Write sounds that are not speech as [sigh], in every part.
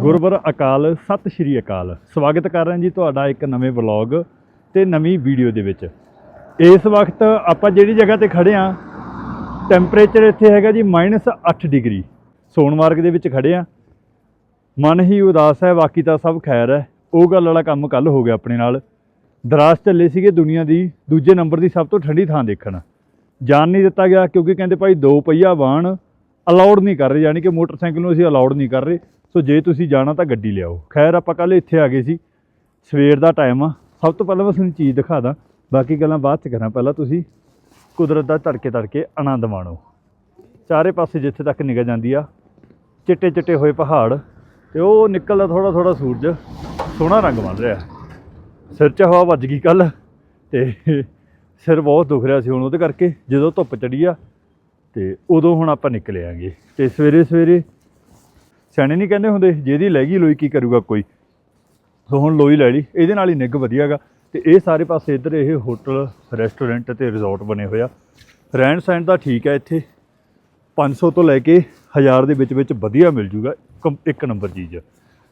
ਗੁਰਬਰ ਅਕਾਲ, ਸਤਿ ਸ਼੍ਰੀ ਅਕਾਲ। ਸਵਾਗਤ ਕਰ ਰਹੇ ਹਾਂ ਜੀ ਤੁਹਾਡਾ ਇੱਕ ਨਵੇਂ ਵਲੌਗ ਤੇ ਨਵੀਂ ਵੀਡੀਓ ਦੇ ਵਿੱਚ। ਇਸ ਵਕਤ ਆਪਾਂ ਜਿਹੜੀ ਜਗ੍ਹਾ ਤੇ ਖੜੇ ਆ ਟੈਂਪਰੇਚਰ ਇੱਥੇ ਹੈਗਾ ਜੀ -8 ਡਿਗਰੀ। ਸੋਨਮਾਰਗ ਦੇ ਵਿੱਚ ਖੜੇ ਆ ਮਨ ਹੀ ਉਦਾਸ ਹੈ, ਬਾਕੀ ਤਾਂ ਸਭ ਖੈਰ ਹੈ। ਉਹ ਗੱਲ ਵਾਲਾ ਕੰਮ ਕੱਲ ਹੋ ਗਿਆ ਆਪਣੇ ਨਾਲ। ਦਰਾਸ ਚੱਲੇ ਸੀਗੇ ਦੁਨੀਆ ਦੀ ਦੂਜੇ ਨੰਬਰ ਦੀ ਸਭ ਤੋਂ ਠੰਡੀ ਥਾਂ ਦੇਖਣ। ਜਾਣ ਨਹੀਂ ਦਿੱਤਾ ਗਿਆ ਕਿਉਂਕਿ ਕਹਿੰਦੇ ਭਾਈ ਦੋ ਪਹੀਆ ਵਾਹਨ ਅਲਾਉਡ ਨਹੀਂ ਕਰ ਰਹੇ, ਯਾਨੀ ਕਿ ਮੋਟਰਸਾਈਕਲ ਨੂੰ ਅਸੀਂ ਅਲਾਉਡ ਨਹੀਂ ਕਰ ਰਹੇ। ਸੋ ਜੇ ਤੁਸੀਂ ਜਾਣਾ ਤਾਂ ਗੱਡੀ ਲਿਆਓ। ਖੈਰ, ਆਪਾਂ ਕੱਲ ਇੱਥੇ ਆ ਗਏ ਸੀ। ਸਵੇਰ ਦਾ ਟਾਈਮ ਆ। ਸਭ ਤੋਂ ਪਹਿਲਾਂ ਮੈਂ ਤੁਹਾਨੂੰ ਚੀਜ਼ ਦਿਖਾ ਦਾਂ। ਬਾਕੀ ਗੱਲਾਂ ਬਾਅਦ ਚ ਕਰਾਂ। ਪਹਿਲਾਂ ਤੁਸੀਂ ਕੁਦਰਤ ਦਾ ਤੜਕੇ ਤੜਕੇ ਆਨੰਦ ਮਾਣੋ। ਚਾਰੇ ਪਾਸੇ ਜਿੱਥੇ ਤੱਕ ਨਿਗਾਹ ਜਾਂਦੀ ਆ ਚਿੱਟੇ ਚਿੱਟੇ ਹੋਏ ਪਹਾੜ ਤੇ ਉਹ ਨਿਕਲਦਾ ਥੋੜਾ ਥੋੜਾ ਸੂਰਜ। ਸੋਹਣਾ ਰੰਗ ਬਣ ਰਿਹਾ। ਸਿਰ 'ਚ ਹਵਾ ਵੱਜ ਗਈ ਕੱਲ ਤੇ ਸਿਰ ਬਹੁਤ ਦੁਖ ਰਿਹਾ ਸੀ ਹੁਣ ਉਹਦੇ ਕਰਕੇ। ਜਦੋਂ ਧੁੱਪ ਚੜੀ ਆ ਤੇ ਉਦੋਂ ਹੁਣ ਆਪਾਂ ਨਿਕਲੇ ਆਂਗੇ। ਤੇ ਸਵੇਰੇ ਸਵੇਰੇ ਸਿਆਣੇ ਨਹੀਂ ਕਹਿੰਦੇ ਹੁੰਦੇ ਜਿਹਦੀ ਲੈ ਗਈ ਲੋਈ ਕੀ ਕਰੂਗਾ ਕੋਈ? ਸੋ ਹੁਣ ਲੋਈ ਲੈ ਲਈ, ਇਹਦੇ ਨਾਲ ਹੀ ਨਿੱਘ ਵਧੀਆਗਾ। ਤੇ ਇਹ ਸਾਰੇ ਪਾਸੇ ਇੱਧਰ ਇਹ ਹੋਟਲ, ਰੈਸਟੋਰੈਂਟ ਤੇ ਰਿਜ਼ੋਰਟ ਬਣੇ ਹੋਇਆ ਰਹਿਣ ਸਹਿਣ ਦਾ ਠੀਕ ਹੈ ਇੱਥੇ। 500 ਤੋਂ ਲੈ ਕੇ 1000 ਦੇ ਵਿੱਚ ਵਿੱਚ ਵਧੀਆ ਮਿਲ ਜੂਗਾ ਕੰ- ਇੱਕ ਨੰਬਰ ਚੀਜ਼।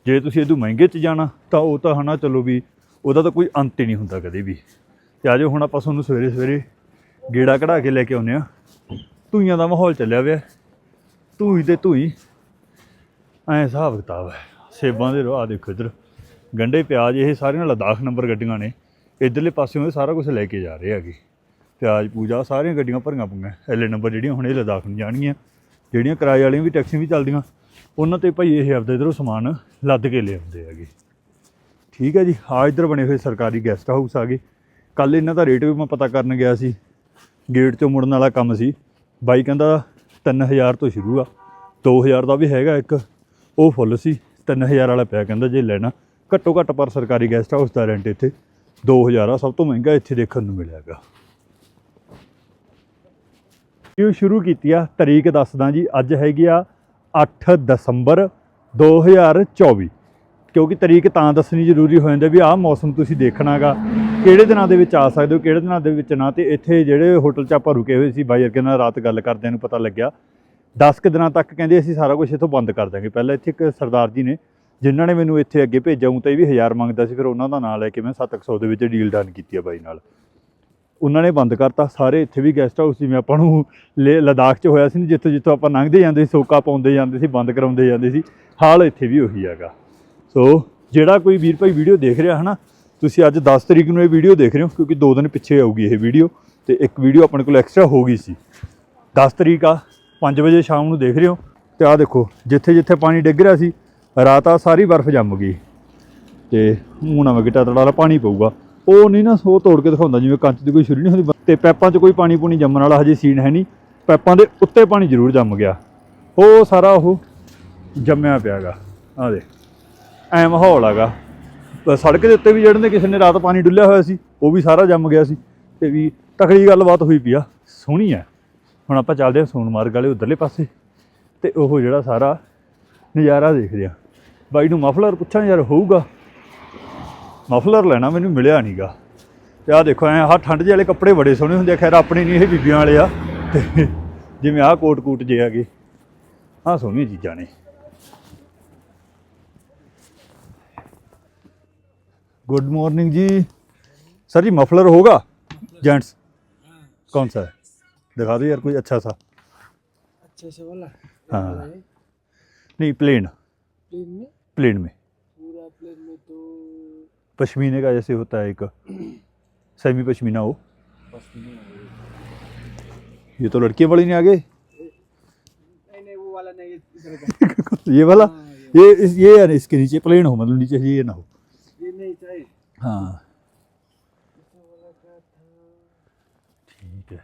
ਜੇ ਤੁਸੀਂ ਇਹਦੋਂ ਮਹਿੰਗੇ 'ਚ ਜਾਣਾ, ਤਾਂ ਉਹ ਤਾਂ ਹਨਾ, ਚਲੋ ਵੀ ਉਹਦਾ ਤਾਂ ਕੋਈ ਅੰਤ ਹੀ ਨਹੀਂ ਹੁੰਦਾ ਕਦੇ ਵੀ। ਤੇ ਆਜੋ ਹੁਣ ਆਪਾਂ ਤੁਹਾਨੂੰ ਸਵੇਰੇ ਸਵੇਰੇ ਗੇੜਾ ਕਢਾ ਕੇ ਲੈ ਕੇ ਆਉਂਦੇ ਆ। ਧੂਈਆਂ ਦਾ ਮਾਹੌਲ ਚੱਲਿਆ ਹੋਇਆ ਧੂਈ ਤੇ ਧੂਈ। ਐ ਹਿਸਾਬ ਕਿਤਾਬ ਹੈ। ਸੇਬਾਂ ਦੇ ਆ ਦੇਖੋ ਇੱਧਰ। ਗੰਡੇ ਪਿਆਜ਼, ਇਹ ਸਾਰੀਆਂ ਲਦਾਖ ਨੰਬਰ ਗੱਡੀਆਂ ਨੇ। ਇਧਰਲੇ ਪਾਸਿਓਂ ਇਹ ਸਾਰਾ ਕੁਝ ਲੈ ਕੇ ਜਾ ਰਹੇ ਹੈਗੇ। ਪਿਆਜ਼, ਪੂਜਾ ਸਾਰੀਆਂ ਗੱਡੀਆਂ ਭਰੀਆਂ ਪਈਆਂ। ਐਲੇ ਨੰਬਰ ਜਿਹੜੀਆਂ ਹੁਣ ਇਹ ਲਦਾਖ ਨੂੰ ਜਾਣਗੀਆਂ। ਜਿਹੜੀਆਂ ਕਿਰਾਏ ਵਾਲੀਆਂ ਵੀ ਟੈਕਸੀਆਂ ਵੀ ਚੱਲਦੀਆਂ। ਉਹਨਾਂ ਤੇ ਭਾਈ ਇਹ ਆਪਦਾ ਇਧਰੋਂ ਸਮਾਨ ਲੱਦ ਕੇ ਲਿਆਉਂਦੇ ਹੈਗੇ। ਠੀਕ ਹੈ ਜੀ ਆ ਇੱਧਰ ਬਣੇ ਹੋਏ ਸਰਕਾਰੀ ਗੈਸਟ ਹਾਊਸ ਆ ਗਏ। ਕੱਲ ਇਹਨਾਂ ਦਾ ਰੇਟ ਵੀ ਮੈਂ ਪਤਾ ਕਰਨ ਗਿਆ ਸੀ। ਗੇਟ ਚੋਂ ਮੁੜਨ ਵਾਲਾ ਕੰਮ ਸੀ। ਬਾਈ ਕਹਿੰਦਾ 3000 ਤੋਂ ਸ਼ੁਰੂ ਆ। 2000 ਦਾ ਵੀ ਹੈਗਾ ਇੱਕ। ਉਹ ਫੁੱਲ ਸੀ 3000 ਵਾਲਾ ਪਿਆ ਕਹਿੰਦਾ ਜੇ ਲੈਣਾ। ਘੱਟੋ ਘੱਟ ਪਰ ਸਰਕਾਰੀ ਗੈਸਟ ਹਾਊਸ ਦਾ ਰੈਂਟ ਇੱਥੇ 2000 ਆ, ਸਭ ਤੋਂ ਮਹਿੰਗਾ ਇੱਥੇ ਦੇਖਣ ਨੂੰ ਮਿਲਿਆਗਾ ਇਹ ਸ਼ੁਰੂ ਕੀਤੀ ਆ, ਤਰੀਕ ਦੱਸਦਾ ਜੀ, ਅੱਜ ਹੈਗੀ ਆ 8 ਦਸੰਬਰ 2024 ਕਿਉਂਕਿ ਤਰੀਕ ਤਾਂ ਦੱਸਣੀ ਜ਼ਰੂਰੀ ਹੋ ਜਾਂਦਾ ਵੀ ਆਹ ਮੌਸਮ ਤੁਸੀਂ ਦੇਖਣਾਗਾ ਕਿਹੜੇ ਦਿਨਾਂ ਦੇ ਵਿੱਚ ਆ ਸਕਦੇ ਹੋ, ਕਿਹੜੇ ਦਿਨਾਂ ਦੇ ਵਿੱਚ ਨਾ। ਤੇ ਇੱਥੇ ਜਿਹੜੇ ਹੋਟਲ 'ਚ ਆਪਾਂ ਰੁਕੇ ਹੋਏ ਸੀ, ਬਾਈ ਅਰਗੇ ਨਾਲ ਰਾਤ ਗੱਲ ਕਰਦਿਆਂ ਨੂੰ ਪਤਾ ਲੱਗਿਆ। 10 ਕੁ ਦਿਨਾਂ ਤੱਕ ਕਹਿੰਦੇ ਅਸੀਂ ਸਾਰਾ ਕੁਝ ਇੱਥੋਂ ਬੰਦ ਕਰ ਦਾਂਗੇ ਪਹਿਲਾਂ ਇੱਥੇ ਇੱਕ ਸਰਦਾਰ ਜੀ ਨੇ, ਜਿਨ੍ਹਾਂ ਨੇ ਮੈਨੂੰ ਇੱਥੇ ਅੱਗੇ ਭੇਜਿਆ ਹੂੰ ਤਾਂ ਇਹ ਵੀ 1000 ਮੰਗਦਾ ਸੀ, ਫਿਰ ਉਹਨਾਂ ਦਾ ਨਾਂ ਲੈ ਕੇ ਮੈਂ 700 ਦੇ ਵਿੱਚ ਡੀਲ ਡਨ ਕੀਤੀ ਆ ਬਾਈ ਨਾਲ। ਉਹਨਾਂ ਨੇ ਬੰਦ ਕਰਤਾ। ਸਾਰੇ ਇੱਥੇ ਵੀ ਗੈਸਟ ਹਾਊਸ ਜਿਵੇਂ ਆਪਾਂ ਨੂੰ ਲਦਾਖ 'ਚ ਹੋਇਆ ਸੀ ਨਾ, ਜਿੱਥੋਂ ਜਿੱਥੋਂ ਆਪਾਂ ਲੰਘਦੇ ਜਾਂਦੇ ਸੀ, ਸੋਕਾ ਪਾਉਂਦੇ ਜਾਂਦੇ ਸੀ, ਬੰਦ ਕਰਾਉਂਦੇ ਜਾਂਦੇ ਸੀ, ਹਾਲ ਇੱਥੇ ਵੀ ਉਹੀ ਹੈਗਾ। ਸੋ, ਜਿਹੜਾ ਕੋਈ ਵੀਰ ਭਾਈ ਵੀਡੀਓ ਦੇਖ ਰਿਹਾ ਹਨਾ, ਤੁਸੀਂ ਅੱਜ 10 ਤਰੀਕ ਨੂੰ ਇਹ ਵੀਡੀਓ ਦੇਖ ਰਹੇ ਹੋ, ਕਿਉਂਕਿ 2 ਦਿਨ ਪਿੱਛੇ ਆਊਗੀ ਇਹ ਵੀਡੀਓ ਤੇ ਇੱਕ ਵੀਡੀਓ ਆਪਣੇ ਕੋਲ ਐਕਸਟਰਾ ਹੋ ਗਈ ਸੀ। 10 ਤਰੀਕ ਆ 5 ਵਜੇ ਸ਼ਾਮ ਨੂੰ ਦੇਖ ਰਹੇ ਹੋ ਤੇ ਆਹ ਦੇਖੋ, ਜਿੱਥੇ ਜਿੱਥੇ ਪਾਣੀ ਡਿੱਗ ਰਿਹਾ ਸੀ, ਰਾਤ ਆ ਸਾਰੀ ਬਰਫ਼ ਜੰਮ ਗਈ। ਤੇ ਹੁਣ ਨਵਾਂ ਗਿੱਟਾ ਤੜਾ ਵਾਲਾ ਪਾਣੀ ਪਊਗਾ। ਉਹ ਨਹੀਂ ਨਾ ਉਹ ਤੋੜ ਕੇ ਦਿਖਾਉਂਦਾ, ਜਿਵੇਂ ਕੰਚ ਦੀ ਕੋਈ ਛੁਰੀ ਨਹੀਂ ਹੁੰਦੀ। ਤੇ ਪੈਪਾਂ 'ਚ ਕੋਈ ਪਾਣੀ ਪੂਣੀ ਜੰਮਣ ਵਾਲਾ ਹਜੇ ਸੀਨ ਹੈ ਨਹੀਂ। ਪੈਪਾਂ ਦੇ ਉੱਤੇ ਪਾਣੀ ਜ਼ਰੂਰ ਜੰਮ ਗਿਆ। ਉਹ ਸਾਰਾ ਉਹ ਜੰਮਿਆ ਪਿਆਗਾ। ਆਹ ਦੇ ਐ ਮਾਹੌਲ ਹੈਗਾ। ਸੜਕ ਦੇ ਉੱਤੇ ਵੀ ਜਿਹੜੇ ਨੇ ਕਿਸੇ ਨੇ ਰਾਤ ਪਾਣੀ ਡੁੱਲਿਆ ਹੋਇਆ ਸੀ, ਉਹ ਵੀ ਸਾਰਾ ਜੰਮ ਗਿਆ ਸੀ। ਤੇ ਵੀ ਤਕੜੀ ਗੱਲਬਾਤ ਹੋਈ ਪਈ ਆ। ਸੋਹਣੀ ਆ ਹੁਣ ਆਪਾਂ ਚੱਲਦੇ ਹਾਂ ਸੋਨਮਾਰਗ ਵਾਲੇ ਉਧਰਲੇ ਪਾਸੇ ਤੇ ਉਹ ਜਿਹੜਾ ਸਾਰਾ ਨਜ਼ਾਰਾ ਦੇਖਦੇ ਆ ਬਾਈ ਨੂੰ ਮਫਲਰ ਪੁੱਛਾਂ ਯਾਰ ਹੋਊਗਾ ਮਫਲਰ ਲੈਣਾ ਮੈਨੂੰ ਮਿਲਿਆ ਨਹੀਂਗਾ ਤੇ ਆਹ ਦੇਖੋ ਐ ਆਹ ਠੰਡ ਜਿਹੇ ਵਾਲੇ ਕੱਪੜੇ ਬੜੇ ਸੋਹਣੇ ਹੁੰਦੇ ਆ ਖੈਰ ਆਪਣੇ ਨਹੀਂ ਇਹ ਬੀਬੀਆਂ ਵਾਲੇ ਆ ਤੇ ਜਿਵੇਂ ਆਹ ਕੋਟ ਕੂਟ ਜੇ ਹੈਗੇ ਆਹ ਸੋਹਣੀਆਂ ਚੀਜ਼ਾਂ ਨੇ good morning ji sir ji muffler होगा जेंट्स कौन सा है दिखा दो यार कोई अच्छा सा। अच्छे से वाला? हाँ। नहीं प्लेन। प्लेन में? प्लेन में। पूरा प्लेन में तो पश्मीने का जैसे होता है एक। सेमी पश्मीना हो। ये तो लड़कियाँ बड़ी नहीं वाला नहीं [laughs] ये वाला? हाँ, ये, ये यार इसके नीचे प्लेन हो मतलब नीचे ये ना हो। ये नहीं चाहिए। हाँ इस वाला का था ठीक है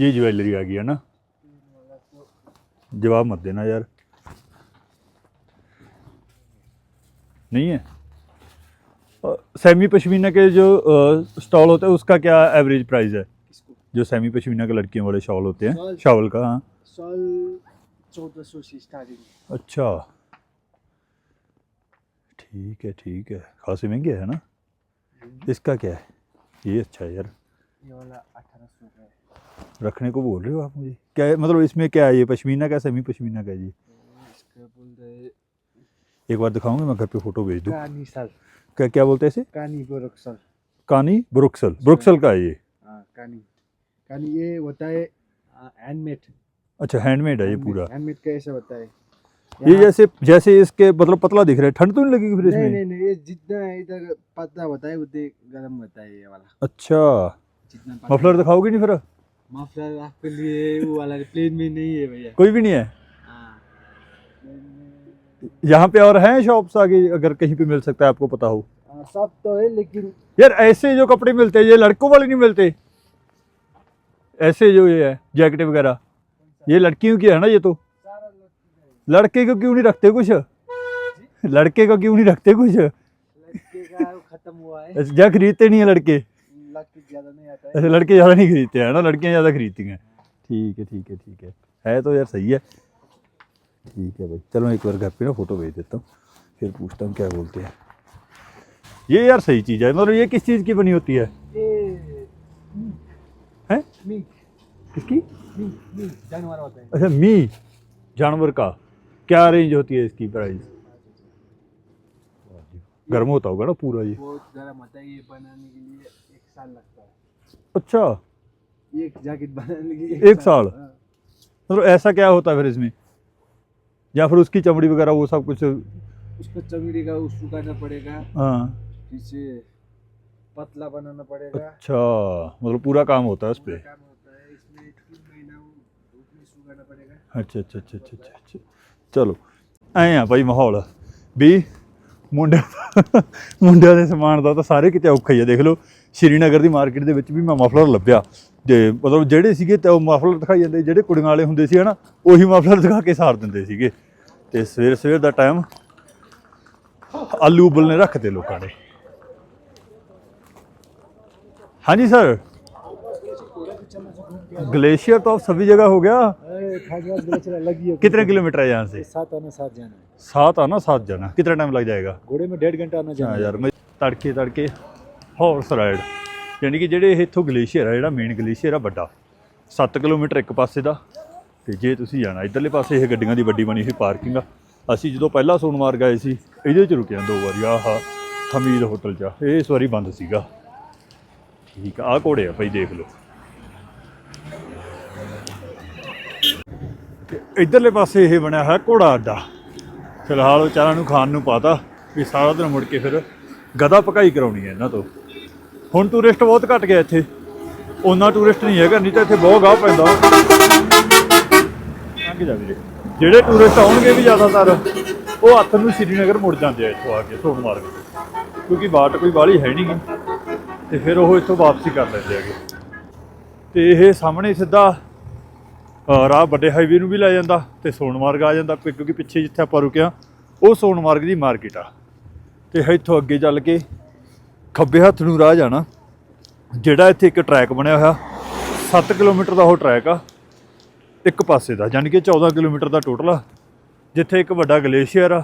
ये ज्वेलरी आ गई है ना? जवाब मत देना यार। नहीं है? सेमी पश्मीना के जो स्टॉल होते हैं उसका क्या एवरेज प्राइस है? जो सेमी पश्मीना के लड़कियों वाले शॉल होते हैं। शॉल? शॉल का हाँ। चौदह सौ से स्टार्टिंग अच्छा। ठीक है ठीक है। खासे महँगे है ना? इसका क्या है? ये अच्छा है यार। ये वाला अठारह सौ का है। रखने को बोल रहे हो आप मुझे? क्या मतलब इसमें क्या है ये पश्मीना का सेमी पश्मीना का जी? एक बार दिखाओगे मैं घर पे फ़ोटो भेज दूँ। क्या क्या बोलते हैं इसे? कानी बोरक सर। कानी ब्रुक्सल। ब्रुक्सल का है ये। हाँ कानी। कानी ये होता है हैंडमेड अच्छा हैंडमेड है ये पूरा। हैंडमेड कैसे होता है? ये जैसे जैसे इसके मतलब पतला दिख रहा है ठंड तो नहीं लगेगी फिर इसमें? नहीं नहीं ये जितना इधर पतला होता है उतने गर्म होता है ये वाला। अच्छा। मफलर दिखाओगे नहीं फिर? मफलर आपके लिए वो वाला प्लेन में नहीं है भैया। कोई भी नहीं है? हाँ। यहाँ पे और हैं शॉप्स आगे अगर कहीं पे मिल सकता है आपको पता हो? हाँ, सब तो है लेकिन यार ऐसे जो कपड़े मिलते हैं ये लड़कों वाले नहीं मिलते? ऐसे जो ये है जैकेट वगैरह। ये लड़कियों की है ना ये तो? लड़के को क्यों नहीं रखते कुछ? लड़के को क्यों नहीं रखते कुछ? खत्म हुआ है। जा खरीदते नहीं है लड़के। लड़के ज्यादा नहीं आता है ऐसे लड़के ज़्यादा नहीं खरीदते हैं ना लड़कियाँ ज़्यादा खरीदती हैं ठीक है ठीक है ठीक है है तो यार सही है ठीक है भाई चलो मैं एक बार घर पे ना फोटो भेज देता हूँ फिर पूछता हूँ क्या बोलते हैं ये यार सही चीज़ है मतलब ये किस चीज़ की बनी होती है ये हैं मीट किसकी मीट मीट जानवर होता है अच्छा मी जानवर का क्या रेंज होती है इसकी प्राइस गर्म होता होगा ना पूरा ये बहुत गर्म होता है ये बनाने के लिए एक साल लगता है अच्छा एक जैकेट बनाने के लिए एक साल? हाँ। मतलब ऐसा क्या होता है फिर इसमें या फिर उसकी चमड़ी वगैरह वो सब कुछ उसको चमड़ी का उस सुखाना पड़ेगा हाँ फिर से पतला बनाना पड़ेगा अच्छा मतलब पूरा काम होता है उस पूरा पर काम होता है इसमें तीन महीना वो उसमें सुखाना पड़ेगा ਅੱਛਾ ਅੱਛਾ ਅੱਛਾ ਅੱਛਾ ਅੱਛਾ ਅੱਛਾ ਚਲੋ ਐ ਆ ਭਾਈ ਮਾਹੌਲ ਵੀ ਮੁੰਡਿਆਂ ਮੁੰਡਿਆਂ ਦੇ ਸਮਾਨ ਦਾ ਤਾਂ ਸਾਰੇ ਕਿਤੇ ਔਖਾ ਹੀ ਆ ਦੇਖ ਲਓ ਸ਼੍ਰੀਨਗਰ ਦੀ ਮਾਰਕੀਟ ਦੇ ਵਿੱਚ ਵੀ ਮੈਂ ਮਫਲਰ ਲੱਭਿਆ ਤੇ ਮਤਲਬ ਜਿਹੜੇ ਸੀਗੇ ਤੇ ਉਹ ਮਫਲਰ ਦਿਖਾਈ ਜਾਂਦੇ ਜਿਹੜੇ ਕੁੜੀਆਂ ਵਾਲੇ ਹੁੰਦੇ ਸੀ ਹਨਾ ਉਹੀ ਮਫਲਰ ਦਿਖਾ ਕੇ ਸਾਰ ਦਿੰਦੇ ਸੀਗੇ ਤੇ ਸਵੇਰ ਸਵੇਰ ਦਾ ਟਾਈਮ ਆਲੂ ਉਬਲ ਨੇ ਰੱਖਤੇ ਲੋਕਾਂ ਨੇ ਹਾਂਜੀ ਸਰ ग्लेशियर तो अब सभी जगह हो गया लगी कितने किलोमीटर है यहाँ से सात आना सात जाना है सात आना सात जाना कितना टाइम लग जाएगा घोड़े में डेढ़ घंटा आना ਹਾਂ ਯਾਰ ਮੈਂ ਤੜਕੇ ਤੜਕੇ ਹਾਰਸ ਰਾਈਡ ਯਾਨੀ ਕਿ ਜਿਹੜੇ ਇਹ ਇੱਥੋਂ ਗਲੇਸ਼ੀਅਰ ਆ, ਜਿਹੜਾ ਮੇਨ ਗਲੇਸ਼ੀਅਰ ਆ ਵੱਡਾ 7 ਕਿਲੋਮੀਟਰ ਇੱਕ ਪਾਸੇ ਦਾ। ਤੇ ਜੇ ਤੁਸੀਂ ਜਾਣਾ ਇਧਰਲੇ ਪਾਸੇ, ਇਹ ਗੱਡੀਆਂ ਦੀ ਵੱਡੀ ਬਣੀ ਹੋਈ ਪਾਰਕਿੰਗ ਆ। ਅਸੀਂ ਜਦੋਂ ਪਹਿਲਾਂ ਸੋਨਮਾਰਗ ਆਏ ਸੀ, ਇਹਦੇ ਚ ਰੁਕਿਆ ਦੋ ਵਾਰੀ। ਆਹ, ਹਮੀਦ ਹੋਟਲ 'ਚ ਇਹ ਇਸ ਵਾਰੀ ਬੰਦ ਸੀਗਾ। ਠੀਕ ਆ, ਆਹ ਘੋੜੇ ਆ ਭਾਈ ਦੇਖ ਲਓ। ਤੇ ਇਧਰਲੇ ਪਾਸੇ ਇਹ ਬਣਿਆ ਹੋਇਆ ਘੋੜਾ ਅੱਡਾ। ਫਿਲਹਾਲ ਵਿਚਾਰਾਂ ਨੂੰ ਖਾਣ ਨੂੰ ਪਾਤਾ। ਵੀ ਸਾਰਾ ਦਿਨ ਮੁੜ ਕੇ ਫਿਰ ਗਦਾ ਪਕਾਈ ਕਰਾਉਣੀ ਹੈ ਇਹਨਾਂ ਤੋਂ। ਹੁਣ ਟੂਰਿਸਟ ਬਹੁਤ ਘਟ ਗਿਆ ਇੱਥੇ। ਉਹਨਾਂ ਟੂਰਿਸਟ ਨਹੀਂ ਹੈਗਾ, ਨਹੀਂ ਤਾਂ ਇੱਥੇ ਬਹੁਤ ਗਾਹ ਪੈਂਦਾ। ਲੰਘ ਜਾ ਵੀਰੇ। ਜਿਹੜੇ ਟੂਰਿਸਟ ਆਉਣਗੇ ਵੀ ਜ਼ਿਆਦਾਤਰ, ਉਹ ਹੱਥ ਨੂੰ ਸ਼੍ਰੀਨਗਰ ਮੁੜ ਜਾਂਦੇ ਆ ਇੱਥੋਂ ਆ ਕੇ ਸੋਨਮਾਰਗ ਕਿਉਂਕਿ ਬਾਟ ਕੋਈ ਬਾਹਲੀ ਹੈ ਨਹੀਂ ਗੀ। ਤੇ ਫਿਰ ਉਹ ਇੱਥੋਂ ਵਾਪਸੀ ਕਰ ਲੈਂਦੇ ਹੈਗੇ। ਤੇ ਇਹ ਸਾਹਮਣੇ ਸਿੱਧਾ ਰਾਹ ਵੱਡੇ ਹਾਈਵੇ ਨੂੰ ਵੀ ਲੈ ਜਾਂਦਾ ਤੇ ਸੋਨਮਾਰਗ ਆ ਜਾਂਦਾ ਕਿਉਂਕਿ ਪਿੱਛੇ ਜਿੱਥੇ ਆਪਾਂ ਰੁਕਿਆ, ਉਹ ਸੋਨਮਾਰਗ ਦੀ ਮਾਰਕੀਟ ਆ। ਤੇ ਇੱਥੋਂ ਅੱਗੇ ਚੱਲ ਕੇ ਖੱਬੇ ਹੱਥ ਨੂੰ ਰਾਹ ਜਾਣਾ। ਜਿਹੜਾ ਇੱਥੇ ਇੱਕ ਟਰੈਕ ਬਣਿਆ ਹੋਇਆ 7 ਕਿਲੋਮੀਟਰ ਦਾ ਉਹ ਟਰੈਕ ਆ। ਇੱਕ ਪਾਸੇ ਦਾ ਯਾਨੀ ਕਿ 14 ਕਿਲੋਮੀਟਰ ਦਾ ਟੋਟਲ ਆ। ਜਿੱਥੇ ਇੱਕ ਵੱਡਾ ਗਲੇਸ਼ੀਅਰ ਆ।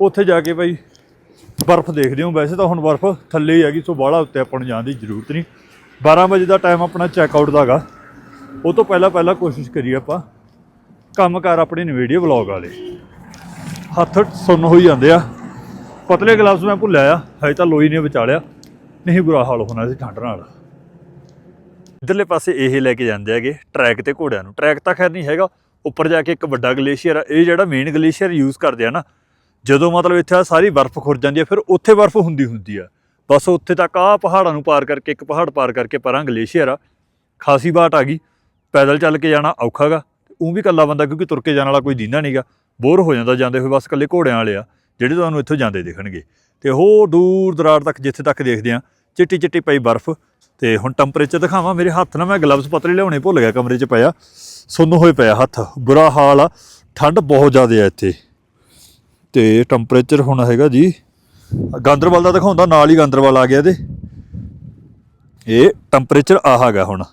ਉੱਥੇ ਜਾ ਕੇ ਭਾਈ ਬਰਫ਼ ਦੇਖਦੇ ਹੋ। ਵੈਸੇ ਤਾਂ ਹੁਣ ਬਰਫ਼ ਥੱਲੇ ਹੀ ਹੈਗੀ, ਸੋ ਬਾਹਲਾ ਉੱਤੇ ਆਪਾਂ ਨੂੰ ਜਾਣ ਦੀ ਜ਼ਰੂਰਤ ਨਹੀਂ। 12 ਵਜੇ ਦਾ ਟਾਈਮ ਆਪਣਾ ਚੈੱਕ ਆਊਟ ਦਾ ਹੈਗਾ ਉਹ ਤੋਂ ਪਹਿਲਾਂ ਪਹਿਲਾਂ ਕੋਸ਼ਿਸ਼ ਕਰੀਏ ਆਪਾਂ ਕੰਮਕਾਰ ਆਪਣੇ ਨਵੇੜੀਏ ਵਲੌਗ ਵਾਲੇ। ਹੱਥ ਸੁੰਨ ਹੋਈ ਜਾਂਦੇ ਆ। ਪਤਲੇ ਗਲਾਸ ਮੈਂ ਭੁੱਲਿਆ ਆ, ਹਜੇ ਤਾਂ ਲੋਈ ਨੇ ਵਿਚਾਲਿਆ। ਨਹੀਂ, ਬੁਰਾ ਹਾਲ ਹੋਣਾ ਸੀ ਠੰਡ ਨਾਲ। ਇਧਰਲੇ ਪਾਸੇ ਇਹ ਲੈ ਕੇ ਜਾਂਦੇ ਹੈਗੇ, ਟਰੈਕ ਤੇ ਘੋੜਿਆਂ ਨੂੰ। ਟਰੈਕ ਤਾਂ ਖੈਰ ਨਹੀਂ ਹੈਗਾ, ਉੱਪਰ ਜਾ ਕੇ ਇੱਕ ਵੱਡਾ ਗਲੇਸ਼ੀਅਰ ਆ। ਇਹ ਜਿਹੜਾ ਮੇਨ ਗਲੇਸ਼ੀਅਰ ਯੂਜ਼ ਕਰਦੇ ਆ ਨਾ, ਜਦੋਂ ਮਤਲਬ ਇੱਥੇ ਸਾਰੀ ਬਰਫ਼ ਖੁਰ ਜਾਂਦੀ ਹੈ ਫਿਰ ਉੱਥੇ ਬਰਫ਼ ਹੁੰਦੀ ਹੁੰਦੀ ਆ। ਬਸ ਉੱਥੇ ਤੱਕ ਆ ਪਹਾੜਾਂ ਨੂੰ ਪਾਰ ਕਰਕੇ, ਇੱਕ ਪਹਾੜ ਪਾਰ ਕਰਕੇ ਪਰਾਂ ਗਲੇਸ਼ੀਅਰ ਆ। ਖਾਸੀ ਬਾਟ ਆ ਗਈ। ਪੈਦਲ ਚੱਲ ਕੇ ਜਾਣਾ ਔਖਾ ਗਾ। ਉਹ ਵੀ ਇਕੱਲਾ ਬੰਦਾ ਕਿਉਂਕਿ ਤੁਰ ਕੇ ਜਾਣ ਵਾਲਾ ਕੋਈ ਦਿੰਦਾ ਨਹੀਂਗਾ ਬੋਰ ਹੋ ਜਾਂਦਾ, ਜਾਂਦੇ ਹੋਏ ਬਸ ਇਕੱਲੇ ਘੋੜਿਆਂ ਵਾਲੇ ਆ। ਜਿਹੜੇ ਤੁਹਾਨੂੰ ਇੱਥੋਂ ਜਾਂਦੇ ਦਿਖਣਗੇ। ਤੇ ਉਹ ਦੂਰ ਦਰਾਰ ਤੱਕ ਜਿੱਥੇ ਤੱਕ ਦੇਖਦੇ ਆ ਚਿੱਟੀ ਚਿੱਟੀ ਪਈ ਬਰਫ਼। ਤੇ ਹੁਣ ਟੈਂਪਰੇਚਰ ਦਿਖਾਵਾਂ, ਮੇਰੇ ਹੱਥ ਨਾਲ ਮੈਂ ਗਲਵਸ ਪਤਲੇ ਲਿਆਉਣੇ ਭੁੱਲ ਗਿਆ, ਕਮਰੇ 'ਚ ਪਿਆ। ਸੁੰਨ ਹੋਏ ਪਿਆ ਹੱਥ, ਬੁਰਾ ਹਾਲ ਆ। ਠੰਡ ਬਹੁਤ ਜ਼ਿਆਦਾ ਆ ਇੱਥੇ। ਤੇ ਟੈਂਪਰੇਚਰ ਹੁਣ ਹੈਗਾ ਜੀ, ਗਾਂਦਰਵਾਲ ਦਾ ਦਿਖਾਉਂਦਾ, ਨਾਲ ਹੀ ਗਾਂਦਰਵਾਲ ਆ ਗਿਆ ਇਹਦੇ। ਇਹ ਟੈਂਪਰੇਚਰ ਆ ਹੈਗਾ ਹੁਣ।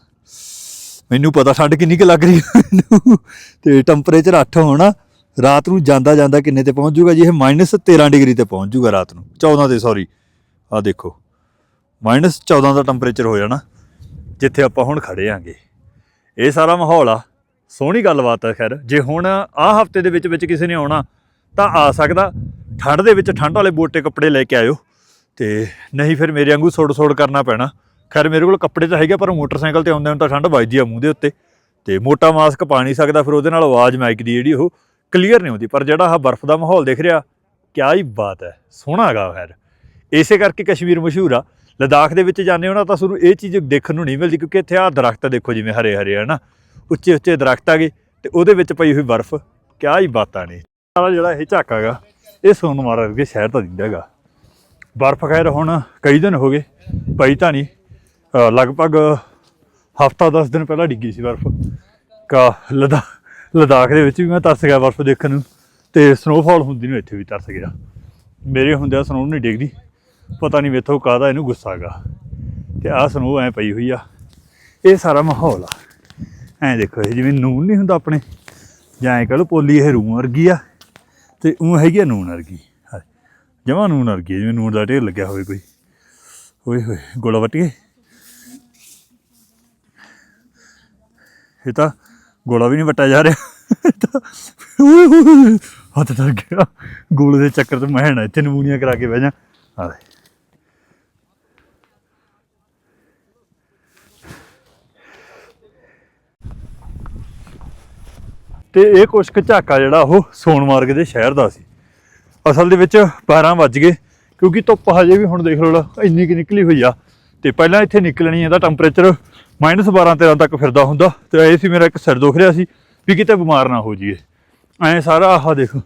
ਮੈਨੂੰ ਪਤਾ ਠੰਡ ਕਿੰਨੀ ਕੁ ਲੱਗ ਰਹੀ ਹੈ ਮੈਨੂੰ। ਤੇ ਟੈਂਪਰੇਚਰ 8 ਹੋਣਾ। ਰਾਤ ਨੂੰ ਜਾਂਦਾ ਜਾਂਦਾ ਕਿੰਨੇ ਤੇ ਪਹੁੰਚ ਜਾਊਗਾ ਜੀ? ਇਹ -13 ਡਿਗਰੀ ਤੇ ਪਹੁੰਚ ਜਾਊਗਾ ਰਾਤ ਨੂੰ। 14 ਤੇ ਸੌਰੀ ਆ ਦੇਖੋ। -14 ਦਾ ਟੈਂਪਰੇਚਰ ਹੋ ਜਾਣਾ ਜਿੱਥੇ ਆਪਾਂ ਹੁਣ ਖੜੇ ਆਂਗੇ। ਇਹ ਸਾਰਾ ਮਾਹੌਲ ਆ। ਸੋਹਣੀ ਗੱਲਬਾਤ ਆ, ਖੈਰ। ਜੇ ਹੁਣ ਆਹ ਹਫ਼ਤੇ ਦੇ ਵਿੱਚ ਵਿੱਚ ਕਿਸੇ ਨੇ ਆਉਣਾ, ਤਾਂ ਆ ਸਕਦਾ। ਠੰਡ ਦੇ ਵਿੱਚ ਠੰਡ ਵਾਲੇ ਮੋਟੇ ਕੱਪੜੇ ਲੈ ਕੇ ਆਇਓ। ਤੇ ਨਹੀਂ ਫਿਰ ਮੇਰੇ ਵਾਂਗੂ ਸੋੜ ਸੋੜ ਕਰਨਾ ਪੈਣਾ। ਖੈਰ, ਮੇਰੇ ਕੋਲ ਕੱਪੜੇ ਤਾਂ ਹੈਗੇ ਪਰ ਮੋਟਰਸਾਈਕਲ ਤੇ ਆਉਂਦੇ ਹੁਣ ਤਾਂ ਠੰਡ ਵੱਜਦੀ ਆ ਮੂੰਹ ਦੇ ਉੱਤੇ। ਤੇ ਮੋਟਾ ਮਾਸਕ ਪਾ ਨਹੀਂ ਸਕਦਾ, ਫਿਰ ਉਹਦੇ ਨਾਲ ਆਵਾਜ਼ ਮਾਈਕ ਦੀ ਜਿਹੜੀ ਉਹ ਕਲੀਅਰ ਨਹੀਂ ਹੁੰਦੀ, ਪਰ ਜਿਹੜਾ ਆਹ ਬਰਫ਼ ਦਾ ਮਾਹੌਲ ਦਿਖ ਰਿਹਾ, ਕਿਆ ਹੀ ਬਾਤ ਹੈ, ਸੋਹਣਾ ਹੈਗਾ ਖੈਰ। ਇਸੇ ਕਰਕੇ ਕਸ਼ਮੀਰ ਮਸ਼ਹੂਰ ਆ। ਲਦਾਖ ਦੇ ਵਿੱਚ ਜਾਂਦੇ ਹੋ ਨਾ, ਤਾਂ ਤੁਹਾਨੂੰ ਇਹ ਚੀਜ਼ ਦੇਖਣ ਨੂੰ ਨਹੀਂ ਮਿਲਦੀ, ਕਿਉਂਕਿ ਇੱਥੇ ਆ ਦਰਖਤ ਦੇਖੋ ਜਿਵੇਂ ਹਰੇ ਹਰੇ ਹਨ ਉੱਚੇ ਉੱਚੇ ਦਰਖਤ ਆਗੇ ਤੇ ਉਹਦੇ ਵਿੱਚ ਪਈ ਹੋਈ ਬਰਫ਼, ਕਿਆ ਹੀ ਬਾਤਾਂ ਨੇ। ਸਾਰਾ ਜਿਹੜਾ ਇਹ ਝਾਕਾ ਗਾ ਇਹ ਸੋਨਮਾਰਗ ਵਰਗੇ ਸ਼ਹਿਰ ਦਾ ਦਿੰਦਾ ਹੈਗਾ। ਬਰਫ਼ ਖੈਰ ਹੁਣ ਕਈ ਦਿਨ ਹੋ ਗਏ, ਪਈ ਤਾਂ ਨਹੀਂ। ਲਗਭਗ ਹਫਤਾ 10 ਦਿਨ ਪਹਿਲਾਂ ਡਿੱਗੀ ਸੀ ਬਰਫ਼। ਕਾ ਲਦਾ ਲਦਾਖ ਦੇ ਵਿੱਚ ਵੀ ਮੈਂ ਤਰਸ ਗਿਆ ਬਰਫ਼ ਦੇਖਣ ਨੂੰ ਤੇ ਸਨੋਫਾਲ ਹੁੰਦੀ ਨੂੰ ਇੱਥੇ ਵੀ ਤਰਸ ਗਿਆ। ਮੇਰੇ ਹੁੰਦਿਆਂ ਸਨੋ ਨਹੀਂ ਡਿੱਗਦੀ, ਪਤਾ ਨਹੀਂ ਮੇਥੋਂ ਕਾਹਦਾ ਇਹਨੂੰ ਗੁੱਸਾ ਹੈਗਾ। ਤੇ ਆਹ ਸਨੋ ਐ ਪਈ ਹੋਈ ਆ, ਇਹ ਸਾਰਾ ਮਾਹੌਲ ਆ। ਐਂ ਦੇਖੋ ਇਹ ਜਿਵੇਂ ਨੂਨ ਨਹੀਂ ਹੁੰਦਾ ਆਪਣੇ, ਜਾਂ ਐਂ ਕਹ ਲਓ ਪੋਲੀ ਇਹ ਰੂਮ ਵਰਗੀ ਆ, ਤੇ ਉਹ ਹੈਗੀ ਆ ਨੂਨ ਵਰਗੀ। ਜਮਾ ਨੂਨ ਵਰਗੀ ਜਿਵੇਂ ਨੂਨ ਦਾ ਢੇਰ ਲੱਗਿਆ ਹੋਵੇ ਕੋਈ। ਓਏ ਹੋਏ, ਗੋਲਾ ਵੱਟ ਗਏ। ਇਹ ਤਾਂ ਗੋਲਾ ਵੀ ਨਹੀਂ ਵੱਟਿਆ ਜਾ ਰਿਹਾ। ਹੱਥ ਤਰ ਗਿਆ ਗੋਲੇ ਦੇ ਚੱਕਰ ਤੇ ਮੈਂ ਨਾ ਇੱਥੇ ਨਮੂਨੀਆਂ ਕਰਾ ਕੇ ਬਹਿ ਜਾ। ਆ ਤੇ ਇਹ ਕੁਛ ਕੁ ਝਾਕਾ ਜਿਹੜਾ ਉਹ ਸੋਨਮਾਰਗ ਦੇ ਸ਼ਹਿਰ ਦਾ ਸੀ। ਅਸਲ ਦੇ ਵਿੱਚ 12 ਵੱਜ ਗਏ, ਕਿਉਂਕਿ ਧੁੱਪ ਹਜੇ ਵੀ ਹੁਣ ਦੇਖ ਲਓ ਇੰਨੀ ਕਿ ਨਿਕਲੀ ਹੋਈ ਆ। ਤੇ ਪਹਿਲਾਂ ਇੱਥੇ ਨਿਕਲਣੀ ਇਹਦਾ ਟੈਂਪਰੇਚਰ -12 13 ਤੱਕ ਫਿਰਦਾ ਹੁੰਦਾ ਤੇ ਇਹ ਸੀ ਮੇਰਾ ਇੱਕ ਸਿਰ ਦੁਖ ਰਿਹਾ ਸੀ ਵੀ ਕਿਤੇ ਬਿਮਾਰ ਨਾ ਹੋ ਜਾਈਏ। ਐਂ ਸਾਰਾ ਆਹ ਦੇਖੋ,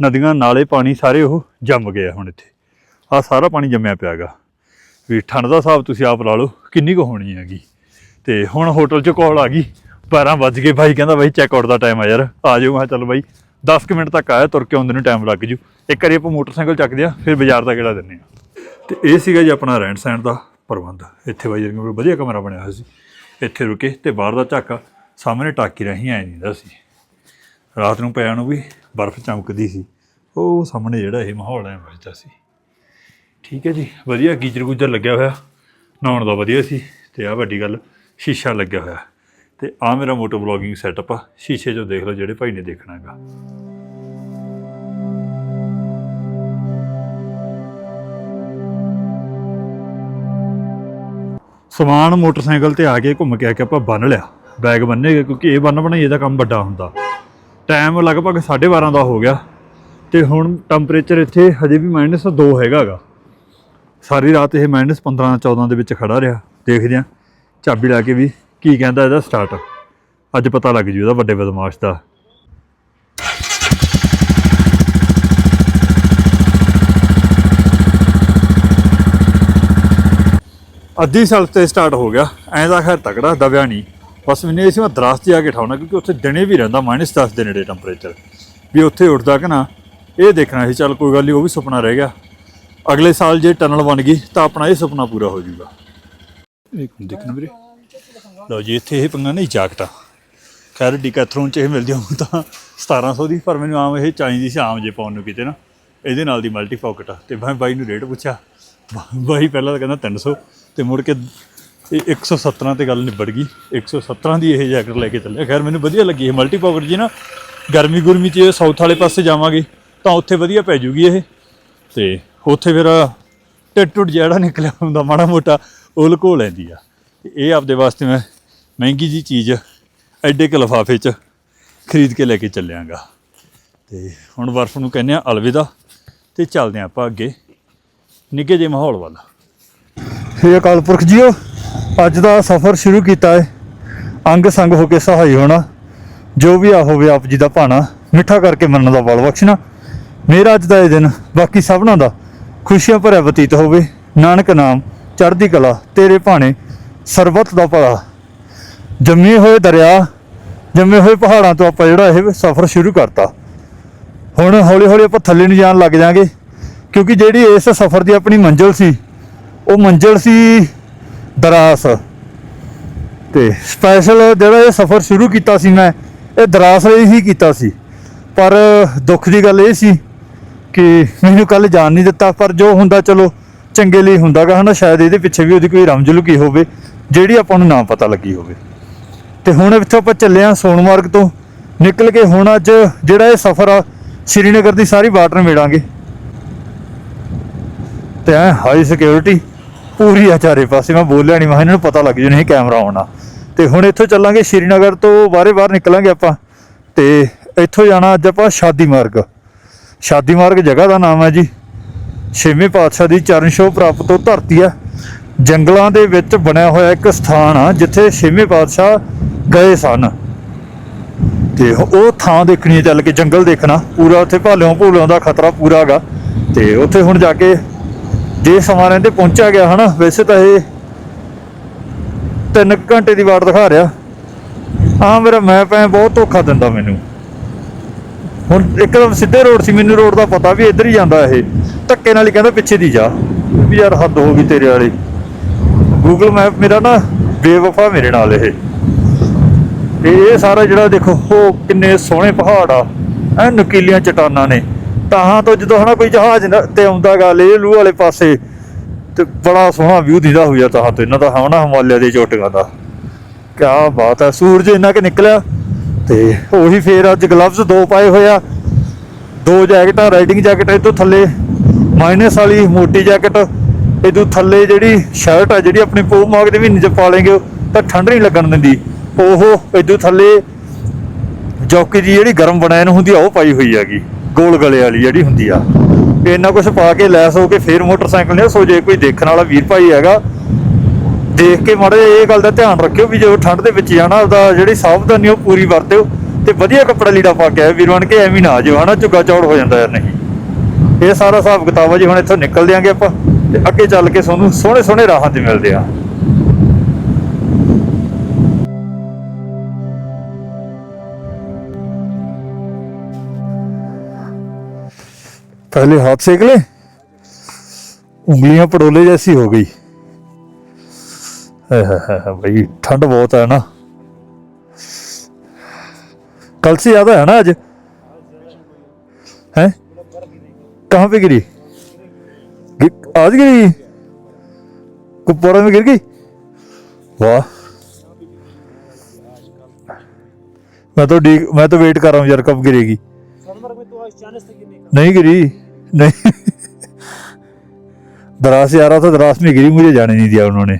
ਨਦੀਆਂ, ਨਾਲੇ ਪਾਣੀ, ਸਾਰੇ ਉਹ ਜੰਮ ਗਏ ਹੁਣ ਇੱਥੇ। ਆਹ ਸਾਰਾ ਪਾਣੀ ਜੰਮਿਆ ਪਿਆਗਾ ਵੀ ਠੰਡ ਦਾ ਹਿਸਾਬ ਤੁਸੀਂ ਆਪ ਲਾ ਲਓ, ਕਿੰਨੀ ਕੁ ਹੋਣੀ ਹੈਗੀ। ਤੇ ਹੁਣ ਹੋਟਲ 'ਚ ਕਾਲ ਆ ਗਈ 12 ਵੱਜ ਗਏ ਭਾਈ ਕਹਿੰਦਾ ਬਾਈ ਚੈੱਕ ਆਊਟ ਦਾ ਟਾਈਮ ਆ ਯਾਰ, ਆ ਜਾਓ। ਮੈਂ ਚੱਲ ਬਾਈ 10 ਕੁ ਮਿੰਟ ਤੱਕ ਆਇਆ, ਤੁਰ ਕੇ ਆਉਂਦੇ ਨੂੰ ਟਾਈਮ ਲੱਗ ਜੂ। ਇੱਕ ਵਾਰੀ ਆਪਾਂ ਮੋਟਰਸਾਈਕਲ ਚੱਕਦੇ ਆ ਫਿਰ ਬਾਜ਼ਾਰ ਦਾ ਕਿਹੜਾ ਦਿੰਨੇ ਆ ਤੇ ਇਹ ਸੀਗਾ ਜੀ ਆਪਣਾ ਰਹਿਣ ਸਹਿਣ ਦਾ। ਪ੍ਰਬੰਧ। ਇੱਥੇ ਬਾਈ ਜੀ ਵਧੀਆ ਕਮਰਾ ਬਣਿਆ ਹੋਇਆ ਸੀ। ਇੱਥੇ ਰੁਕੇ ਤੇ ਬਾਹਰ ਦਾ ਝਾਕਾ ਸਾਹਮਣੇ ਟਾਕੀ ਰਹੀ ਐ ਨਹੀਂ ਦਾ ਸੀ। ਰਾਤ ਨੂੰ ਪਿਆ ਨੂੰ ਵੀ ਬਰਫ਼ ਚਮਕਦੀ ਸੀ। ਉਹ ਸਾਹਮਣੇ ਜਿਹੜਾ ਇਹ ਮਾਹੌਲ ਹੈ ਵੱਜਦਾ ਸੀ। ਠੀਕ ਹੈ ਜੀ, ਵਧੀਆ ਗੀਜਰ ਗੁਜਰ ਲੱਗਿਆ ਹੋਇਆ। ਨਹਾਉਣ ਦਾ ਵਧੀਆ ਸੀ ਤੇ ਆ ਵੱਡੀ ਗੱਲ, ਸ਼ੀਸ਼ਾ ਲੱਗਿਆ ਹੋਇਆ। ਤੇ ਆ ਮੇਰਾ ਮੋਟੋ ਵਲੌਗਿੰਗ ਸੈਟਅਪ ਆ। ਸ਼ੀਸ਼ੇ 'ਚੋਂ ਦੇਖ ਲਓ ਜਿਹੜੇ ਭਾਈ ਨੇ ਦੇਖਣਾ ਸਮਾਨ ਮੋਟਰਸਾਈਕਲ ਤੇ ਆ ਕੇ ਘੁੰਮ ਕੇ ਆ ਕੇ ਆਪਾਂ ਬੰਨ ਲਿਆ ਬੈਗ ਬੰਨੇਗੇ ਕਿਉਂਕਿ ਇਹ ਬੰਨ ਬਣਾਈਏ ਦਾ ਕੰਮ ਵੱਡਾ ਹੁੰਦਾ। ਟਾਈਮ ਲਗਭਗ 12:30 ਦਾ ਹੋ ਗਿਆ, ਤੇ ਹੁਣ ਟੈਂਪਰੇਚਰ ਇੱਥੇ ਹਜੇ ਵੀ -2 ਹੈਗਾਗਾ ਸਾਰੀ ਰਾਤ ਇਹ -15 14 ਦੇ ਵਿੱਚ ਖੜਾ ਰਿਹਾ, ਦੇਖਦੇ ਆ ਚਾਬੀ ਲਾ ਕੇ ਵੀ ਕੀ ਕਹਿੰਦਾ ਇਹਦਾ ਸਟਾਰਟ ਅੱਜ ਪਤਾ ਲੱਗ ਜੂ ਇਹਦਾ ਵੱਡੇ ਬਦਮਾਸ਼ ਦਾ। ਅੱਧੀ ਸੜਕ ਤੇ ਸਟਾਰਟ ਹੋ ਗਿਆ। ਐਂ ਦਾ ਖੈਰ ਤਕੜਾ ਦਬਿਆ ਨਹੀਂ। ਬਸ ਮੈਨੂੰ ਇਹ ਸੀ ਮੈਂ ਦਰਾਸ 'ਚ ਜਾ ਕੇ ਠਾਉਣਾ ਕਿਉਂਕਿ ਉੱਥੇ ਦਿਨੇ ਵੀ ਰਹਿੰਦਾ -10 ਦੇ ਨੇੜੇ ਟੈਂਪਰੇਚਰ ਵੀ ਉੱਥੇ ਉੱਠਦਾ ਕਿ ਨਾ ਇਹ ਦੇਖਣਾ ਸੀ ਚੱਲ ਕੋਈ ਗੱਲ ਨਹੀਂ ਉਹ ਵੀ ਸੁਪਨਾ ਰਹਿ ਗਿਆ। ਅਗਲੇ ਸਾਲ ਜੇ ਟਨਲ ਬਣ ਗਈ ਤਾਂ ਆਪਣਾ ਇਹ ਸੁਪਨਾ ਪੂਰਾ ਹੋ ਜਾਊਗਾ। ਇੱਕ ਦੇਖਣਾ ਵੀਰੇ। ਲਓ ਜੀ ਇੱਥੇ ਇਹ ਪੰਗਾ ਨਹੀਂ ਜਾਕਟਾ। ਖੈਰ ਡਿਕੈਥਰੋਨ ਚ ਇਹ ਮਿਲਦੀ ਹੁਣ ਤਾਂ 1700 ਦੀ ਪਰ ਮੈਨੂੰ ਆਮ ਇਹ ਚਾਹੀਦੀ ਸੀ ਆਮ ਜੇ ਪਾਉਣ ਨੂੰ ਕਿਤੇ ਨਾ। ਇਹਦੇ ਨਾਲ ਦੀ ਮਲਟੀ ਪੌਕਟ ਆ। ਤੇ ਮੈਂ ਬਾਈ ਨੂੰ ਰੇਟ ਪੁੱਛਿਆ। ਬਾਈ ਪਹਿਲਾਂ ਤਾਂ ਕਹਿੰਦਾ 300 ਤੇ ਮੁੜ ਕੇ ਇਹ 117 ਤੇ ਗੱਲ ਨਿਬੜ ਗਈ। 117 ਦੀ ਇਹ ਜੈਕਟ ਲੈ ਕੇ ਚੱਲਿਆ। ਖੈਰ, ਮੈਨੂੰ ਵਧੀਆ ਲੱਗੀ ਇਹ ਮਲਟੀ ਪੌਕਟ ਜੀ ਨਾ। ਗਰਮੀ ਗੁਰਮੀ ਚ ਸਾਊਥ ਵਾਲੇ ਪਾਸੇ ਜਾਵਾਂਗੇ, ਤਾਂ ਉੱਥੇ ਵਧੀਆ ਪੈ ਜੂਗੀ ਇਹ। ਤੇ ਉੱਥੇ ਫਿਰ ਟਿੱਟ ਟੁੱਟ ਜਿਹੜਾ ਨਿਕਲਿਆ ਹੁੰਦਾ ਮਾੜਾ ਮੋਟਾ ਉਹ ਲੁਕੋ ਲੈਂਦੀ ਆ। ਤੇ ਇਹ ਆਪਦੇ ਵਾਸਤੇ ਮੈਂ ਮਹਿੰਗੀ ਜੀ ਚੀਜ਼ ਐਡੇ ਕੁ ਲਿਫਾਫੇ 'ਚ ਖਰੀਦ ਕੇ ਲੈ ਕੇ ਚੱਲਿਆਂਗਾ। ਤੇ ਹੁਣ ਬਰਫ਼ ਨੂੰ ਕਹਿੰਦੇ ਆ ਅਲਵਿਦਾ, ਤੇ ਚੱਲਦੇ ਹਾਂ ਆਪਾਂ ਅੱਗੇ। ਨਿੱਘੇ ਜਿਹੇ ਮਾਹੌਲ ਵੱਲ। ਹੇ ਅਕਾਲ ਪੁਰਖ ਜੀਓ, ਅੱਜ ਦਾ ਸਫ਼ਰ ਸ਼ੁਰੂ ਕੀਤਾ ਹੈ ਅੰਗ ਸੰਗ ਹੋ ਕੇ ਸਹਾਈ ਹੋਣਾ, ਜੋ ਵੀ ਆ ਹੋਵੇ ਆਪ ਜੀ ਦਾ ਭਾਣਾ, ਮਿੱਠਾ ਕਰਕੇ ਮੰਨਣ ਦਾ ਬਲ ਬਖਸ਼ਣਾ। ਮੇਰਾ ਅੱਜ ਦਾ ਇਹ ਦਿਨ, ਬਾਕੀ ਸਭਨਾਂ ਦਾ, ਖੁਸ਼ੀਆਂ ਭਰਿਆ ਬਤੀਤ ਹੋਵੇ। ਨਾਨਕ ਨਾਮ, ਚੜ੍ਹਦੀ ਕਲਾ, ਤੇਰੇ ਭਾਣੇ, ਸਰਬੱਤ ਦਾ ਭਲਾ। ਜੰਮੇ ਹੋਏ ਦਰਿਆ, ਜੰਮੇ ਹੋਏ ਪਹਾੜਾਂ ਤੋਂ ਆਪਾਂ ਜਿਹੜਾ ਇਹ ਸਫ਼ਰ ਸ਼ੁਰੂ ਕਰਤਾ। ਹੁਣ ਹੌਲੀ ਹੌਲੀ ਆਪਾਂ ਥੱਲੇ ਨੂੰ ਜਾਣ ਲੱਗ ਜਾਾਂਗੇ, ਕਿਉਂਕਿ ਜਿਹੜੀ ਇਸ ਸਫ਼ਰ ਦੀ ਆਪਣੀ ਮੰਜ਼ਿਲ ਸੀ ਉਹ ਮੰਜ਼ਿਲ ਸੀ ਦਰਾਸ। ਤੇ ਸਪੈਸ਼ਲ ਜਿਹੜਾ ਇਹ ਸਫ਼ਰ ਸ਼ੁਰੂ ਕੀਤਾ ਸੀ ਮੈਂ, ਇਹ ਦਰਾਸ ਲਈ ਹੀ ਕੀਤਾ ਸੀ। ਪਰ ਦੁੱਖ ਦੀ ਗੱਲ ਇਹ ਸੀ ਕਿ ਮੈਨੂੰ ਕੱਲ ਜਾਣ ਨਹੀਂ ਦਿੱਤਾ, ਪਰ ਜੋ ਹੁੰਦਾ ਚਲੋ ਚੰਗੇ ਲਈ ਹੁੰਦਾਗਾ ਹਨਾ, ਸ਼ਾਇਦ ਇਹਦੇ ਪਿੱਛੇ ਵੀ ਉਹਦੀ ਕੋਈ ਰਮਜ ਲੁਕੀ ਹੋਵੇ, ਜਿਹੜੀ ਆਪਾਂ ਨੂੰ ਨਾ ਪਤਾ ਲੱਗੀ ਹੋਵੇ। ਤੇ ਹੁਣ ਇੱਥੋਂ ਆਪਾਂ ਚੱਲੇ ਆ ਸੋਨਮਾਰਗ ਤੋਂ, ਨਿਕਲ ਕੇ ਹੁਣ ਅੱਜ ਜਿਹੜਾ ਇਹ ਸਫ਼ਰ ਆ, ਸ਼੍ਰੀਨਗਰ ਦੀ ਸਾਰੀ ਬਾਰਡਰ ਮੇੜਾਂਗੇ ਤੇ ਐ ਹਾਈ ਸਿਕਿਉਰਿਟੀ ਪੂਰੀ ਆ ਚਾਰੇ ਪਾਸੇ। ਮੈਂ ਬੋਲਿਆ ਨਹੀਂ ਮੈਂ ਕਿਹਾ ਇਹਨਾਂ ਨੂੰ ਪਤਾ ਲੱਗ ਜੂ, ਨਹੀਂ ਕੈਮਰਾ ਆਉਣਾ। ਤੇ ਹੁਣ ਇੱਥੋਂ ਚੱਲਾਂਗੇ, ਸ਼੍ਰੀਨਗਰ ਤੋਂ ਬਾਹਰੇ ਬਾਹਰ ਨਿਕਲਾਂਗੇ ਆਪਾਂ। ਤੇ ਇੱਥੋਂ ਜਾਣਾ ਅੱਜ ਆਪਾਂ ਸ਼ਾਦੀ ਮਾਰਗ। ਸ਼ਾਦੀ ਮਾਰਗ ਜਗ੍ਹਾ ਦਾ ਨਾਮ ਹੈ ਜੀ। ਛੇਵੇਂ ਪਾਤਸ਼ਾਹ ਦੀ ਚਰਨ ਛੋਹ ਪ੍ਰਾਪਤ ਤੋਂ ਧਰਤੀ ਆ। ਜੰਗਲਾਂ ਦੇ ਵਿੱਚ ਬਣਿਆ ਹੋਇਆ ਇੱਕ ਸਥਾਨ ਆ, ਜਿੱਥੇ ਛੇਵੇਂ ਪਾਤਸ਼ਾਹ ਗਏ ਸਨ। ਤੇ ਉਹ ਥਾਂ ਦੇਖਣੀ ਚੱਲ ਕੇ, ਜੰਗਲ ਦੇਖਣਾ। ਪੂਰਾ ਉੱਥੇ ਭਾਲਿਓਂ ਭੂਲਿਓਂ ਦਾ ਖਤਰਾ ਪੂਰਾ ਹੈਗਾ। ਤੇ ਉੱਥੇ ਹੁਣ ਜਾ ਕੇ ਜੇ ਸਮਾਂ ਰਹਿੰਦੇ ਪਹੁੰਚਿਆ ਗਿਆ ਹਨਾ, ਵੈਸੇ ਤਾਂ ਇਹ 3 ਘੰਟੇ ਦੀ ਵਾਟ ਦਿਖਾ ਰਿਹਾ। ਆ ਮੇਰਾ ਮੈਪ ਐ ਬਹੁਤ ਧੋਖਾ ਦਿੰਦਾ ਮੈਨੂੰ। ਹੁਣ ਇੱਕਦਮ ਸਿੱਧੇ ਰੋਡ ਸੀ, ਮੈਨੂੰ ਰੋਡ ਦਾ ਪਤਾ ਵੀ ਇੱਧਰ ਹੀ ਜਾਂਦਾ ਇਹ। ਧੱਕੇ ਨਾਲ ਹੀ ਕਹਿੰਦਾ ਪਿੱਛੇ ਦੀ ਜਾ। ਵੀ ਯਾਰ ਹੱਦ ਹੋ ਗਈ ਤੇਰੇ ਵਾਲੀ। ਗੂਗਲ ਮੈਪ ਮੇਰਾ ਨਾ ਬੇਵਫਾ ਮੇਰੇ ਨਾਲ ਇਹ। ਤੇ ਇਹ ਸਾਰਾ ਜਿਹੜਾ ਦੇਖੋ, ਉਹ ਕਿੰਨੇ ਸੋਹਣੇ ਪਹਾੜ ਆ। ਐ ਨਕੀਲੀਆਂ ਚਟਾਨਾਂ ਨੇ। ਤਾਹਾਂ ਤੋਂ ਜਦੋਂ ਹਨਾ ਕੋਈ ਜਹਾਜ਼ ਤੇ ਆਉਂਦਾ ਗਾ ਲੇ ਲੂ ਵਾਲੇ ਪਾਸੇ, ਤੇ ਬੜਾ ਸੋਹਣਾ ਵਿਊ ਦਿਖਦਾ ਹੋਇਆ ਤਾਹਾਂ ਤੋਂ ਇਹਨਾਂ ਦਾ ਹਮਣਾ ਹਿਮਾਲਿਆ ਦੇ ਚੋਟੀਆਂ ਦਾ। ਕਿਆ ਬਾਤ ਹੈ ਸੂਰਜ ਇੰਨਾ ਕਿ ਨਿਕਲਿਆ। ਤੇ ਉਹੀ ਫੇਰ ਅੱਜ ਗਲਵਜ਼ ਦੋ ਪਾਏ ਹੋਇਆ ਦੋ ਜੈਕਟਾਂ ਰਾਈਡਿੰਗ ਜੈਕਟ ਇਹ ਤੋਂ ਥੱਲੇ। ਮਾਈਨਸ ਵਾਲੀ ਮੋਟੀ ਜੈਕਟ ਇਹ ਥੱਲੇ ਜਿਹੜੀ ਸ਼ਰਟ ਆ, ਜਿਹੜੀ ਆਪਣੇ ਪੋ ਮਾਗ ਦੇ ਮਹੀਨੇ ਚ ਪਾ ਲੇਗੇ ਤਾਂ ਠੰਡ ਨਹੀਂ ਲੱਗਣ ਦਿੰਦੀ। ਉਹ ਇਹ ਥੱਲੇ ਜੌਕੀ ਦੀ ਜਿਹੜੀ ਗਰਮ ਬਣਾਇਨ ਹੁੰਦੀ ਆ, ਉਹ ਪਾਈ ਹੋਈ ਹੈਗੀ। ਗੋਲ ਗਲੇ ਵਾਲੀ ਜਿਹੜੀ ਹੁੰਦੀ ਆ। ਤੇ ਇੰਨਾ ਕੁਝ ਪਾ ਕੇ ਲੈਸ ਹੋ ਕੇ ਫੇਰ ਮੋਟਰਸਾਈਕਲ ਨੇ, ਸੋ ਜੇ ਕੋਈ ਦੇਖਣ ਵਾਲਾ ਵੀਰ ਭਾਈ ਹੈਗਾ, ਦੇਖ ਕੇ ਮਾੜਾ ਜਿਹਾ ਇਹ ਗੱਲ ਦਾ ਧਿਆਨ ਰੱਖਿਓ ਵੀ ਜਦੋਂ ਠੰਡ ਦੇ ਵਿੱਚ ਜਾਣਾ, ਉਹਦਾ ਜਿਹੜੀ ਸਾਵਧਾਨੀ ਉਹ ਪੂਰੀ ਵਰਤਿਓ ਤੇ ਵਧੀਆ ਕੱਪੜਾ ਲੀੜਾ ਪਾ ਕੇ ਆਇਓ। ਵੀਰ ਬਣ ਕੇ ਐਵੇਂ ਨਾ ਆ ਜਾਓ, ਹਨਾ? ਝੁੱਗਾ ਚੌੜ ਹੋ ਜਾਂਦਾ ਯਾਰ ਨਹੀਂ। ਇਹ ਸਾਰਾ ਹਿਸਾਬ ਕਿਤਾਬ ਆ ਜੀ, ਹੁਣ ਇੱਥੋਂ ਨਿਕਲਦੇ ਦਿਆਂਗੇ ਆਪਾਂ ਤੇ ਅੱਗੇ ਚੱਲ ਕੇ ਤੁਹਾਨੂੰ ਸੋਹਣੇ ਸੋਹਣੇ ਰਾਹਾਂ ਤੇ ਮਿਲਦੇ ਆ। पहले हाथ सेक ले। उंगलियाँ पड़ोले जैसी हो गई। है, है, है, है, भाई ठंड बहुत है ना। कल से ज़्यादा है ना आज? है? कहाँ पे गिरी? आज गिरी? कुपवाड़ा में गिर गई? वाह। मैं तो मैं तो वेट कर रहा हूँ यार कब गिरेगी। तो नहीं गिरी। नहीं दराज से आ रहा था दराज में गिरी मुझे जाने नहीं दिया उन्होंने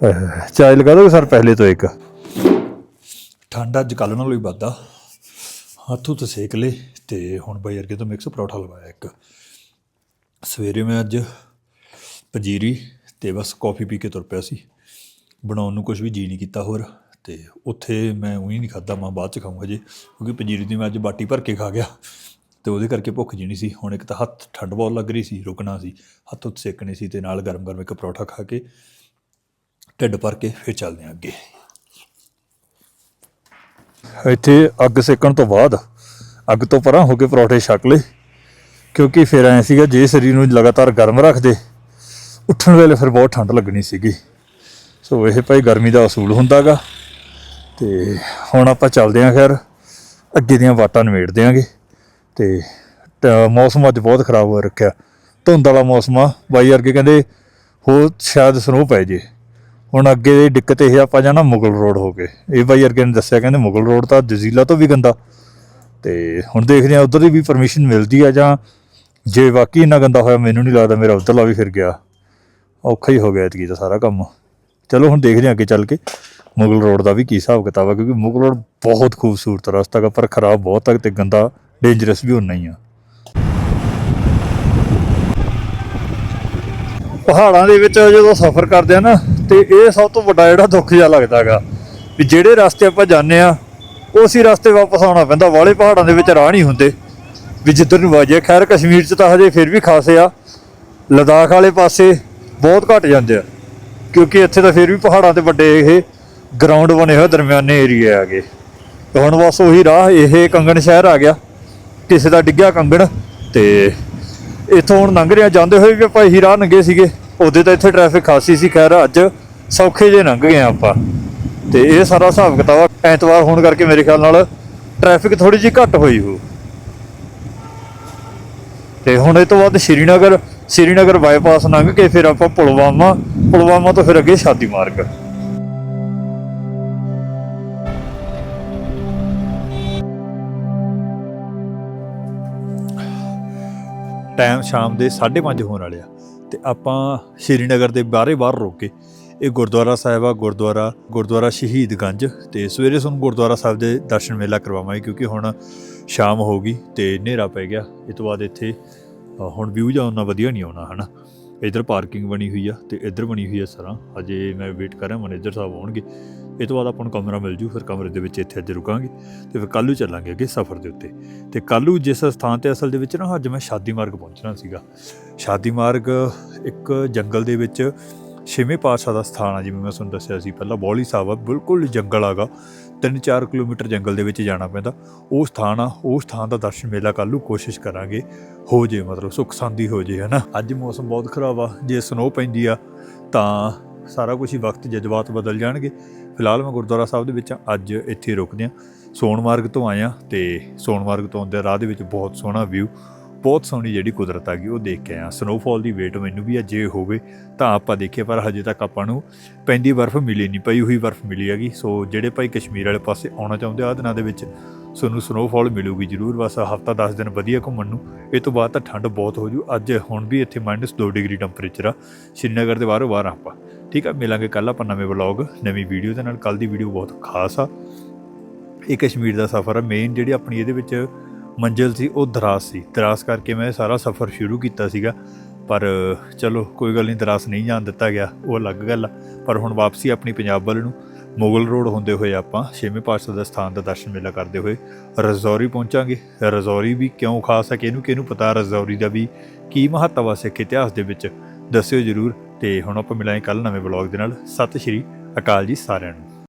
अह, चाय लगा दो सर पहले तो एक ਠੰਡ ਅੱਜ ਕੱਲ੍ਹ ਨਾਲੋਂ ਹੀ ਵੱਧਾ ਹੱਥ ਉੱਤੇ ਸੇਕ ਲੇ ਤੇ ਹੁਣ ਬਾਈ ਅਰਗੇ ਤੋਂ ਮਿਕਸ ਪਰੌਠਾ ਲਵਾਇਆ ਇੱਕ ਸਵੇਰੇ ਮੈਂ ਅੱਜ ਪੰਜੀਰੀ ਤੇ ਬਸ ਕੌਫੀ ਪੀ ਕੇ ਤੁਰ ਪਿਆ ਸੀ ਬਣਾਉਣ ਨੂੰ ਕੁਝ ਵੀ ਜੀ ਨਹੀਂ ਕੀਤਾ ਹੋਰ ਤੇ ਉੱਥੇ ਮੈਂ ਉਹੀ ਨਹੀਂ ਖਾਦਾ ਮੈਂ ਬਾਅਦ ਚ ਖਾਊਂਗਾ ਜੇ, ਕਿਉਂਕਿ ਪੰਜੀਰੀ ਦੀ ਮੈਂ ਅੱਜ ਬਾਟੀ ਭਰ ਕੇ ਖਾ ਗਿਆ। ਤੇ ਉਹਦੇ ਕਰਕੇ ਭੁੱਖ ਜਿਹੀ ਨਹੀਂ ਸੀ। ਹੁਣ ਇੱਕ ਤਾਂ ਹੱਥ ਠੰਡ ਬਹੁਤ ਲੱਗ ਰਹੀ ਸੀ, ਰੁਕਣਾ ਸੀ, ਹੱਥ ਉੱਤੇ ਸੇਕਣੇ ਸੀ ਤੇ ਨਾਲ ਗਰਮ ਗਰਮ ਇੱਕ ਪਰੌਠਾ ਖਾ ਕੇ ਢਿੱਡ ਭਰ ਕੇ ਫਿਰ ਚੱਲਦੇ ਹਾਂ ਅੱਗੇ। ਇੱਥੇ ਅੱਗ ਸੇਕਣ ਤੋਂ ਬਾਅਦ ਅੱਗ ਤੋਂ ਪਰਾਂ ਹੋ ਕੇ ਪਰੌਠੇ ਛਕ ਲਏ, ਕਿਉਂਕਿ ਫਿਰ ਐ ਸੀਗਾ ਜੇ ਸਰੀਰ ਨੂੰ ਲਗਾਤਾਰ ਗਰਮ ਰੱਖਦੇ, ਉੱਠਣ ਵੇਲੇ ਫਿਰ ਬਹੁਤ ਠੰਡ ਲੱਗਣੀ ਸੀਗੀ। ਸੋ ਇਹ ਭਾਈ ਗਰਮੀ ਦਾ ਅਸੂਲ ਹੁੰਦਾਗਾ। ਤੇ ਹੁਣ ਆਪਾਂ ਚੱਲਦੇ ਆਂ ਖੈਰ ਅੱਗੇ ਦੀਆਂ ਵਾਟਾਂ ਨਿਬੇੜ ਦਿਆਂਗੇ। ਤੇ ਟ- ਮੌਸਮ ਅੱਜ ਬਹੁਤ ਖਰਾਬ ਹੋ ਰੱਖਿਆ। ਧੁੰਦ ਵਾਲਾ ਮੌਸਮ ਆ। ਬਾਈ ਵਰਗੇ ਕਹਿੰਦੇ ਹੋ ਸ਼ਾਇਦ ਸਨੋ ਪੈ ਜੇ। ਹੁਣ ਅੱਗੇ ਦੀ ਦਿੱਕਤ ਇਹ ਆ, ਆਪਾਂ ਜਾਣਾ ਮੁਗਲ ਰੋਡ ਹੋ ਕੇ। ਇਹ ਬਾਈ ਵਰਗੇ ਨੇ ਦੱਸਿਆ ਕਹਿੰਦੇ ਮੁਗਲ ਰੋਡ ਤਾਂ ਜਜ਼ੀਲਾ ਤੋਂ ਵੀ ਗੰਦਾ। ਤੇ ਹੁਣ ਦੇਖਦੇ ਆ ਉਧਰ ਦੀ ਵੀ ਪਰਮਿਸ਼ਨ ਮਿਲਦੀ ਆ ਜਾਂ ਜੇ ਵਾਕਈ ਇੰਨਾ ਗੰਦਾ ਹੋਇਆ ਮੈਨੂੰ ਨਹੀਂ ਲੱਗਦਾ ਮੇਰਾ ਉਧਰਲਾ ਵੀ ਫਿਰ ਗਿਆ। ਔਖਾ ਹੀ ਹੋ ਗਿਆ ਇਤਕੀ ਤਾਂ ਸਾਰਾ ਕੰਮ। ਚਲੋ ਹੁਣ ਦੇਖਦੇ ਹਾਂ ਅੱਗੇ ਚੱਲ ਕੇ। ਮੁਗਲ ਰੋਡ ਦਾ ਵੀ ਕੀ ਹਿਸਾਬ ਕਿਤਾਬ ਆ? ਕਿਉਂਕਿ ਮੁਗਲ ਰੋਡ ਬਹੁਤ ਖੂਬਸੂਰਤ ਰਸਤਾ ਗਾ ਪਰ ਖਰਾਬ ਬਹੁਤ ਆ ਤੇ ਗੰਦਾ ਡੇਂਜਰਸ ਵੀ ਉਨਾ ਹੀ ਆ। ਪਹਾੜਾਂ ਦੇ ਵਿੱਚ ਜਦੋਂ ਸਫ਼ਰ ਕਰਦੇ ਆ ਨਾ, ਤੇ ਇਹ ਸਭ ਤੋਂ ਵੱਡਾ ਜਿਹੜਾ ਦੁੱਖ ਜਿਹਾ ਲੱਗਦਾਗਾ ਵੀ ਜਿਹੜੇ ਰਸਤੇ ਆਪਾਂ ਜਾਂਦੇ ਆ ਉਸੇ ਰਸਤੇ ਵਾਪਸ ਆਉਣਾ ਪੈਂਦਾ, ਵਾਲੇ ਪਹਾੜਾਂ ਦੇ ਵਿੱਚ ਰਾਹ ਨਹੀਂ ਹੁੰਦੇ। ਵੀ ਜਿੱਧਰ ਨੂੰ ਵਾਜੇ, ਖੈਰ ਕਸ਼ਮੀਰ 'ਚ ਤਾਂ ਹਜੇ ਫਿਰ ਵੀ ਖਾਸੇ ਆ, ਲਦਾਖ ਵਾਲੇ ਪਾਸੇ ਬਹੁਤ ਘੱਟ ਜਾਂਦੇ ਆ, ਕਿਉਂਕਿ ਇੱਥੇ ਤਾਂ ਫਿਰ ਵੀ ਪਹਾੜਾਂ ਤੇ ਵੱਡੇ ਇਹ ਗਰਾਊਂਡ ਬਣੇ ਹੋਏ ਦਰਮਿਆਨੇ ਏਰੀਆ ਆਗੇ ਤੇ ਹੁਣ ਬਸ ਉਹੀ ਰਾਹ, ਇਹ ਕੰਗਣ ਸ਼ਹਿਰ ਆ ਗਿਆ। ਕਿਸੇ ਦਾ ਡਿੱਗਿਆ ਕੰਗਣ ਤੇ ਇੱਥੋਂ ਹੁਣ ਲੰਘ ਰਿਹਾ। ਜਾਂਦੇ ਹੋਏ ਵੀ ਆਪਾਂ ਇਹੀ ਰਾਹ ਲੰਘੇ ਸੀਗੇ। ਉਹਦੇ ਤਾਂ ਇੱਥੇ ਟ੍ਰੈਫਿਕ ਖਾਸੀ ਸੀ। ਖੈਰ, ਅੱਜ ਸੌਖੇ ਜੇ ਲੰਘ ਗਏ ਆਪਾਂ। ਤੇ ਇਹ ਸਾਰਾ ਹਿਸਾਬ ਕਿਤਾਬ ਆ। ਐਤਵਾਰ ਹੋਣ ਕਰਕੇ ਮੇਰੇ ਖਿਆਲ ਨਾਲ ਟ੍ਰੈਫਿਕ ਥੋੜੀ ਜਿਹੀ ਘੱਟ ਹੋਈ ਹੋ ਤੇ ਹੁਣ ਇਹ ਤੋਂ ਬਾਅਦ ਸ਼੍ਰੀਨਗਰ ਸ਼੍ਰੀਨਗਰ ਬਾਈਪਾਸ ਲੰਘ ਕੇ ਫਿਰ ਆਪਾਂ ਪੁਲਵਾਮਾ ਪੁਲਵਾਮਾ ਤੋਂ ਫਿਰ ਅੱਗੇ ਸ਼ਾਦੀ ਮਾਰਗ ਟਾਈਮ ਸ਼ਾਮ ਦੇ 5:30 ਹੋਣ ਵਾਲੇ ਆ। ਤੇ ਆਪਾਂ ਸ਼੍ਰੀਨਗਰ ਦੇ ਬਾਹਰੇ ਬਾਹਰ ਰੋਕ ਕੇ ਇਹ ਗੁਰਦੁਆਰਾ ਸਾਹਿਬ ਆ, ਗੁਰਦੁਆਰਾ ਗੁਰਦੁਆਰਾ ਸ਼ਹੀਦਗੰਜ ਤੇ ਸਵੇਰੇ ਸਾਨੂੰ ਗੁਰਦੁਆਰਾ ਸਾਹਿਬ ਦੇ ਦਰਸ਼ਨ ਮੇਲਾ ਕਰਵਾਵਾਂਗੇ, ਕਿਉਂਕਿ ਹੁਣ ਸ਼ਾਮ ਹੋ ਗਈ ਤੇ ਹਨੇਰਾ ਪੈ ਗਿਆ। ਇਹ ਤੋਂ ਬਾਅਦ ਇੱਥੇ ਹੁਣ ਵਿਊ ਜਾਂ ਉਹਨਾਂ ਵਧੀਆ ਨਹੀਂ ਆਉਣਾ, ਹਨਾ? ਇਧਰ ਪਾਰਕਿੰਗ ਬਣੀ ਹੋਈ ਆ ਤੇ ਇੱਧਰ ਬਣੀ ਹੋਈ ਆ ਸਰਾਂ। ਅਜੇ ਮੈਂ ਵੇਟ ਕਰ ਰਿਹਾ, ਮੈਨੇਜਰ ਸਾਹਿਬ ਆਉਣਗੇ। ਇਹ ਤੋਂ ਬਾਅਦ ਆਪਾਂ ਨੂੰ ਕਮਰਾ ਮਿਲ ਜੂ, ਫਿਰ ਕਮਰੇ ਦੇ ਵਿੱਚ ਇੱਥੇ ਅੱਜ ਰੁਕਾਂਗੇ ਤੇ ਫਿਰ ਕੱਲ੍ਹ ਨੂੰ ਚੱਲਾਂਗੇ ਅੱਗੇ ਸਫ਼ਰ ਦੇ ਉੱਤੇ। ਤੇ ਕੱਲ੍ਹ ਨੂੰ ਜਿਸ ਸਥਾਨ ਤੇ ਅਸਲ ਦੇ ਵਿੱਚ ਨਾ, ਅੱਜ ਮੈਂ ਸ਼ਾਦੀ ਮਾਰਗ ਪਹੁੰਚਣਾ ਸੀਗਾ। ਸ਼ਾਦੀ ਮਾਰਗ ਇੱਕ ਜੰਗਲ ਦੇ ਵਿੱਚ ਛੇਵੇਂ ਪਾਤਸ਼ਾਹ ਦਾ ਸਥਾਨ ਆ, ਜਿਵੇਂ ਮੈਂ ਤੁਹਾਨੂੰ ਦੱਸਿਆ ਸੀ ਪਹਿਲਾਂ ਬੌਲੀ ਸਾਹਿਬ ਆ, ਬਿਲਕੁਲ ਜੰਗਲ ਆਗਾ 3-4 ਕਿਲੋਮੀਟਰ ਜੰਗਲ ਦੇ ਵਿੱਚ ਜਾਣਾ ਪੈਂਦਾ। ਉਹ ਸਥਾਨ ਆ, ਉਹ ਸਥਾਨ ਦਾ ਦਰਸ਼ਨ ਮੇਲਾ ਕੱਲ੍ਹ ਨੂੰ ਕੋਸ਼ਿਸ਼ ਕਰਾਂਗੇ, ਹੋ ਜੇ ਮਤਲਬ ਸੁੱਖ ਸੰਦੀ ਹੋ ਜੇ, ਹਨਾ? ਅੱਜ ਮੌਸਮ ਬਹੁਤ ਖਰਾਬ ਆ, ਜੇ ਸਨੋ ਪੈਂਦੀ ਆ ਤਾਂ ਸਾਰਾ ਕੁਝ ਹੀ ਵਕਤ ਜਜ਼ਬਾਤ ਬਦਲ ਜਾਣਗੇ। ਫਿਲਹਾਲ ਮੈਂ ਗੁਰਦੁਆਰਾ ਸਾਹਿਬ ਦੇ ਵਿੱਚ ਅੱਜ ਇੱਥੇ ਰੁਕਦੇ ਆ ਸੋਨਮਾਰਗ ਤੋਂ ਆਇਆ ਤੇ ਸੋਨਮਾਰਗ ਤੋਂ ਆਉਂਦੇ ਰਾਹ ਦੇ ਵਿੱਚ ਬਹੁਤ ਸੋਹਣਾ ਵਿਊ ਬਹੁਤ ਸੋਹਣੀ ਜਿਹੜੀ ਕੁਦਰਤ ਆ ਗਈ, ਉਹ ਦੇਖ ਕੇ ਆਇਆ। ਸਨੋਫਾਲ ਦੀ ਵੇਟ ਮੈਨੂੰ ਵੀ ਅਜੇ ਹੋਵੇ ਤਾਂ ਆਪਾਂ ਦੇਖੀਏ ਪਰ ਹਜੇ ਤੱਕ ਆਪਾਂ ਨੂੰ ਪੈਂਦੀ ਬਰਫ਼ ਮਿਲੀ ਨਹੀਂ, ਪਈ ਹੋਈ ਬਰਫ਼ ਮਿਲੀ ਹੈਗੀ। ਸੋ ਜਿਹੜੇ ਭਾਈ ਕਸ਼ਮੀਰ ਵਾਲੇ ਪਾਸੇ ਆਉਣਾ ਚਾਹੁੰਦੇ ਆ, ਆਹ ਦਿਨਾਂ ਦੇ ਵਿੱਚ ਤੁਹਾਨੂੰ ਸਨੋਫਾਲ ਮਿਲੂਗੀ ਜ਼ਰੂਰ। ਬਸ ਹਫਤਾ 10 ਦਿਨ ਵਧੀਆ ਘੁੰਮਣ ਨੂੰ, ਇਹ ਤੋਂ ਬਾਅਦ ਤਾਂ ਠੰਡ ਬਹੁਤ ਹੋ ਜੂ। ਅੱਜ ਹੁਣ ਵੀ ਇੱਥੇ -2 ਡਿਗਰੀ ਟੈਂਪਰੇਚਰ ਆ। ਸ਼੍ਰੀਨਗਰ ਦੇ ਬਾਹਰੋਂ ਬਾਹਰ ਆਪਾਂ। ਠੀਕ ਆ, ਮਿਲਾਂਗੇ ਕੱਲ ਆਪਾਂ ਨਵੇਂ ਵਲੌਗ, ਨਵੀਂ ਵੀਡੀਓ ਦੇ ਨਾਲ। ਕੱਲ ਦੀ ਵੀਡੀਓ ਬਹੁਤ ਖਾਸ ਆ। ਇਹ ਕਸ਼ਮੀਰ ਦਾ ਸਫ਼ਰ ਆ। ਮੇਨ ਜਿਹੜੀ ਆਪਣੀ ਇਹਦੇ ਵਿੱਚ ਮੰਜ਼ਿਲ ਸੀ, ਉਹ ਦਰਾਸ ਸੀ। ਦਰਾਸ ਕਰਕੇ ਮੈਂ ਸਾਰਾ ਸਫ਼ਰ ਸ਼ੁਰੂ ਕੀਤਾ ਸੀਗਾ। ਪਰ ਚਲੋ, ਕੋਈ ਗੱਲ ਨਹੀਂ, ਦਰਾਸ ਨਹੀਂ ਜਾਣ ਦਿੱਤਾ ਗਿਆ। ਉਹ ਅਲੱਗ ਗੱਲ ਆ। ਪਰ ਹੁਣ ਵਾਪਸੀ ਆਪਣੀ ਪੰਜਾਬ ਵੱਲ ਨੂੰ। ਮੁਗਲ ਰੋਡ ਹੁੰਦੇ ਹੋਏ ਆਪਾਂ ਛੇਵੇਂ ਪਾਤਸ਼ਾਹ ਦਾ ਸਥਾਨ ਦਾ ਦਰਸ਼ਨ ਮੇਲਾ ਕਰਦੇ ਹੋਏ ਰਜ਼ੌਰੀ ਪਹੁੰਚਾਂਗੇ। ਰਜ਼ੌਰੀ ਵੀ ਕਿਉਂ ਖਾਸ ਹੈ ਕਿਹਨੂੰ ਕਿਹਨੂੰ ਪਤਾ? ਰਜ਼ੌਰੀ ਦਾ ਵੀ ਕੀ ਮਹੱਤਵ ਆ ਸਿੱਖ ਇਤਿਹਾਸ ਦੇ ਵਿੱਚ? ਦੱਸਿਓ ਜਰੂਰ। ਤੇ ਹੁਣ ਆਪਾਂ ਮਿਲਾਂਗੇ ਕੱਲ ਨਵੇਂ ਵਲੌਗ ਦੇ ਨਾਲ। ਸਤਿ ਸ਼੍ਰੀ ਅਕਾਲ ਜੀ ਸਾਰਿਆਂ ਨੂੰ।